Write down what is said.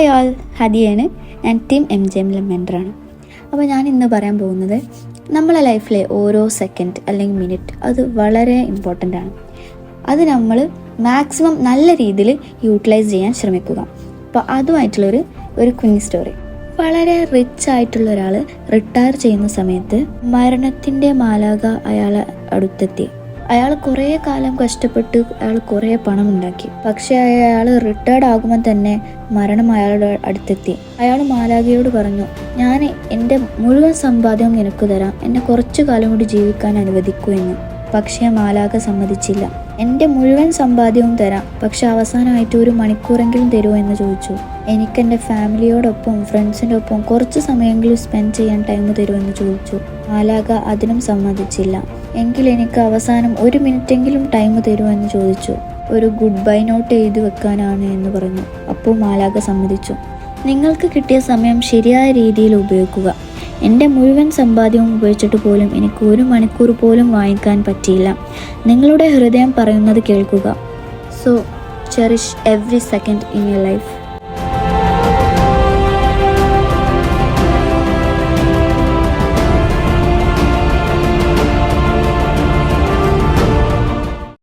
Hi all ഹദിയാണ് ഞാൻ team M J എമ്മിലെ മെൻഡറാണ് അപ്പോൾ ഞാൻ ഇന്ന് പറയാൻ പോകുന്നത് നമ്മളെ ലൈഫിലെ ഓരോ സെക്കൻഡ് അല്ലെങ്കിൽ മിനിറ്റ് അത് വളരെ ഇമ്പോർട്ടന്റ് ആണ്. അത് നമ്മൾ മാക്സിമം നല്ല രീതിയിൽ യൂട്ടിലൈസ് ചെയ്യാൻ ശ്രമിക്കുക. അപ്പോൾ അതുമായിട്ടുള്ളൊരു ഒരു കുഞ്ഞ് സ്റ്റോറി വളരെ റിച്ച് ആയിട്ടുള്ള ഒരാൾ റിട്ടയർ ചെയ്യുന്ന സമയത്ത് മരണത്തിന്റെ മാലാക അയാളെ അടുത്തെത്തി. അയാൾ കുറേ കാലം കഷ്ടപ്പെട്ട് അയാൾ കുറേ പണം ഉണ്ടാക്കി. പക്ഷേ അയാൾ റിട്ടയർഡ് ആകുമ്പോൾ തന്നെ മരണം അയാളുടെ അടുത്തെത്തി. അയാൾ മാലാഖയോട് പറഞ്ഞു ഞാൻ എന്റെ മുഴുവൻ സമ്പാദ്യവും നിനക്ക് തരാം. എന്നെ കുറച്ചു കാലം കൂടി ജീവിക്കാൻ അനുവദിക്കൂ എന്ന്. പക്ഷേ മാലാഖ സമ്മതിച്ചില്ല. എന്റെ മുഴുവൻ സമ്പാദ്യവും തരാം. പക്ഷെ അവസാനമായിട്ട് ഒരു മണിക്കൂറെങ്കിലും തരുമോ എന്ന് ചോദിച്ചു. എനിക്ക് എന്റെ ഫാമിലിയോടൊപ്പം ഫ്രണ്ട്സിന്റെ ഒപ്പം കുറച്ച് സമയമെങ്കിലും സ്പെൻഡ് ചെയ്യാൻ ടൈം തരുമോ എന്ന് ചോദിച്ചു. മാലാക അതിനും സമ്മതിച്ചില്ല. എങ്കിൽ എനിക്ക് അവസാനം ഒരു മിനിറ്റെങ്കിലും ടൈം തരുമോ എന്ന് ചോദിച്ചു. ഒരു ഗുഡ് ബൈ നോട്ട് എഴുതി വെക്കാനാണ് എന്ന് പറഞ്ഞു. അപ്പോൾ മാലാക സമ്മതിച്ചു. നിങ്ങൾക്ക് കിട്ടിയ സമയം ശരിയായ രീതിയിൽ ഉപയോഗിക്കുക. എന്റെ മുഴുവൻ സമ്പാദ്യവും ഉപയോഗിച്ചിട്ട് പോലും എനിക്ക് ഒരു മണിക്കൂർ പോലും വാങ്ങിക്കാൻ പറ്റിയില്ല. നിങ്ങളുടെ ഹൃദയം പറയുന്നത് കേൾക്കുക. So cherish every second in your life